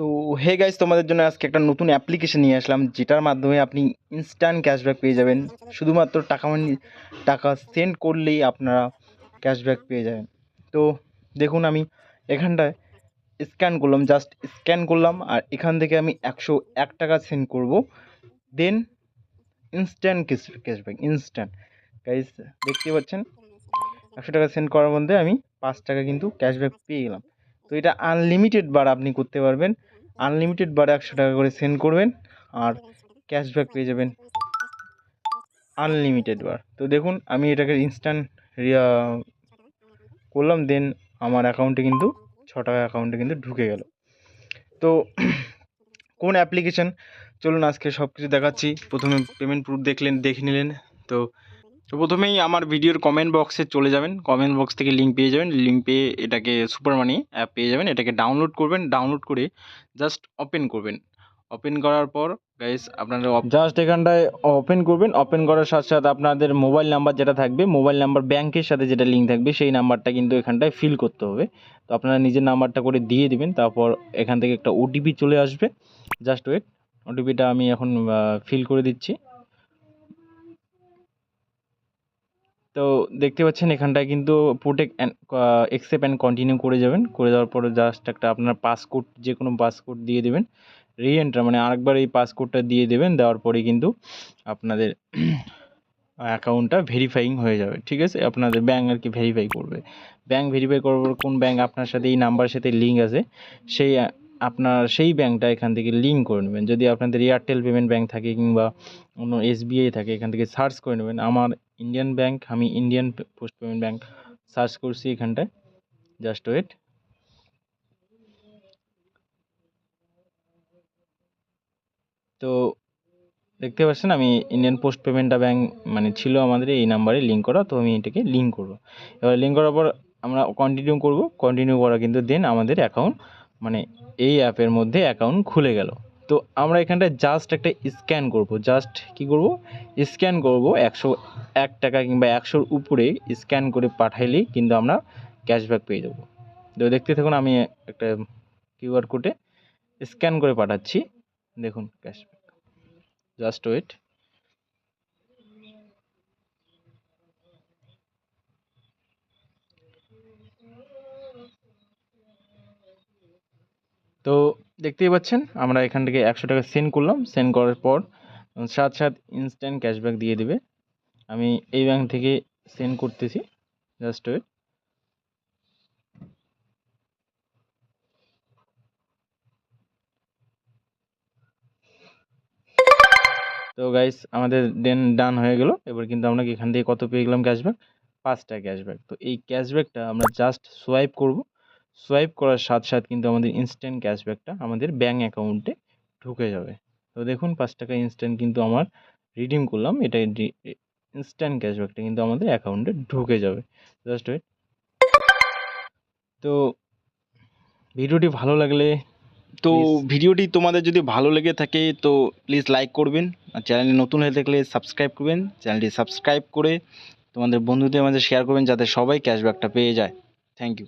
তো hey guys তোমাদের জন্য আজকে একটা নতুন অ্যাপ্লিকেশন নিয়ে আসলাম, যেটার মাধ্যমে আপনি ইনস্ট্যান্ট ক্যাশব্যাক পেয়ে যাবেন। শুধুমাত্র টাকা মানি টাকা সেন্ড করলেই আপনারা ক্যাশব্যাক পেয়ে যাবেন। তো, দেখুন আমি এখানটায় স্ক্যান করলাম জাস্ট স্ক্যান করলাম, আর এখান থেকে আমি একশো এক টাকা সেন্ড করব। Then instant cashback instant guys দেখতে পাচ্ছেন? একশো টাকা সেন্ড করার মধ্যে আমি পাঁচ টাকা কিন্তু ক্যাশব্যাক পেয়ে গেলাম। তো এটা আনলিমিটেড বার আপনি করতে পারবেন। আনলিমিটেড বার একশো টাকা করে সেন্ড করবেন আর ক্যাশব্যাক পেয়ে যাবেন। আনলিমিটেড বার। তো দেখুন আমি এটাকে ইনস্ট্যান্ট রিয়া করলাম দেন আমার অ্যাকাউন্টে কিন্তু ছ টাকা অ্যাকাউন্টে কিন্তু ঢুকে গেল। তো কোন অ্যাপ্লিকেশন চলুন আজকে সব কিছু দেখাচ্ছি। প্রথমে পেমেন্ট প্রুফ দেখলেন দেখে নিলেন। তো তো প্রথমেই আমার ভিডিওর কমেন্ট বক্সে চলে যাবেন। কমেন্ট বক্স থেকে লিঙ্ক পেয়ে যাবেন। লিঙ্ক পেয়ে এটাকে সুপার মানি অ্যাপ পেয়ে যাবেন। এটাকে ডাউনলোড করবেন। ডাউনলোড করে জাস্ট ওপেন করবেন। ওপেন করার পর গাইস আপনারা জাস্ট এখানটায় ওপেন করবেন। ওপেন করার সাথে সাথে আপনাদের মোবাইল নাম্বার যেটা থাকবে মোবাইল নাম্বার ব্যাংকের সাথে যেটা লিঙ্ক থাকবে, সেই নাম্বারটা কিন্তু এখানটায় ফিল করতে হবে। তো আপনারা নিজের নাম্বারটা করে দিয়ে দিবেন। তারপর এখান থেকে একটা ওটিপি চলে আসবে। জাস্ট ওয়েট ওটিপিটা আমি এখন ফিল করে দিচ্ছি। তো দেখতে পাচ্ছেন এখানটায় কিন্তু protect and accept and continue করে যাবেন। করে দেওয়ার পরে জাস্ট একটা আপনার পাসকোড যে কোনো পাসকোড দিয়ে দেবেন। রি এন্টার মানে আরেকবার এই পাসকোডটা দিয়ে দেবেন, দেওয়ার পরে কিন্তু আপনাদের অ্যাকাউন্টটা ভেরিফাইং হয়ে যাবে, ঠিক আছে? আপনাদের ব্যাঙ্ক আর কি ভেরিফাই করবে। ব্যাঙ্ক ভেরিফাই করার পর কোন ব্যাঙ্ক আপনার সাথে, এই নাম্বারের সাথে লিঙ্ক আছে, সেই আপনার সেই ব্যাঙ্কটা এখান থেকে লিঙ্ক করে নেবেন। যদি আপনাদের এয়ারটেল পেমেন্ট ব্যাঙ্ক থাকে কিংবা অন্য এসবিআই থাকে, এখান থেকে সার্চ করে নেবেন। আমার ইন্ডিয়ান ব্যাঙ্ক আমি Indian post payment bank search করছি এখানটায়। জাস্ট ওয়েট তো দেখতে পাচ্ছেন, আমি ইন্ডিয়ান পোস্ট পেমেন্টটা ব্যাঙ্ক মানে ছিল আমাদের এই নাম্বারে লিঙ্ক করা, তো আমি এটাকে লিঙ্ক করব। এবার লিঙ্ক করার পর আমরা কন্টিনিউ করব। কন্টিনিউ করা কিন্তু দেন আমাদের অ্যাকাউন্ট মানে এই অ্যাপের মধ্যে অ্যাকাউন্ট খুলে গেল। তো আমরা এখানটায় জাস্ট একটা স্ক্যান করব। জাস্ট কি করব? স্ক্যান করব একশো এক টাকা কিংবা একশোর উপরে স্ক্যান করে পাঠাইলেই কিন্তু আমরা ক্যাশব্যাক পেয়ে যাব। তো দেখতে থাকুন, আমি একটা কিউআর কোডে স্ক্যান করে পাঠাচ্ছি। দেখুন ক্যাশব্যাক জাস্ট ওয়েট তো দেখতেই পাচ্ছেন, আমরা এখান থেকে একশো টাকা সেন্ড করলাম। সেন্ড করার পর, সাত সাত ইনস্ট্যান্ট ক্যাশব্যাক দিয়ে দেবে। আমি এই ব্যাংক থেকে সেন্ড করতেছি জাস্ট ওয়েট তো গাইস আমাদের দেন ডান হয়ে গেল। এবার কিন্তু আমরা এখান থেকে কত পেয়ে গেলাম ক্যাশব্যাক পাঁচটা ক্যাশব্যাক তো এই ক্যাশব্যাকটা আমরা জাস্ট সোয়াইপ করব। সোয়াইপ করার সাথে সাথে কিন্তু আমাদের ইনস্ট্যান্ট ক্যাশব্যাকটা আমাদের ব্যাঙ্ক অ্যাকাউন্টে ঢুকে যাবে। তো দেখুন পাঁচ টাকা ইনস্ট্যান্ট কিন্তু আমার রিডিম করলাম এটা ইনস্ট্যান্ট ক্যাশব্যাকটা কিন্তু আমাদের অ্যাকাউন্টে ঢুকে যাবে। জাস্ট ওয়েট তো ভিডিওটি ভালো লাগলে তো ভিডিওটি তোমাদের যদি ভালো লেগে থাকে তো প্লিজ লাইক করবেন। আর চ্যানেলে নতুন হয়ে থাকলে সাবস্ক্রাইব করবেন। চ্যানেলটি সাবস্ক্রাইব করে তোমাদের বন্ধুদের মাঝে শেয়ার করবেন যাতে সবাই ক্যাশব্যাকটা পেয়ে যায়। Thank you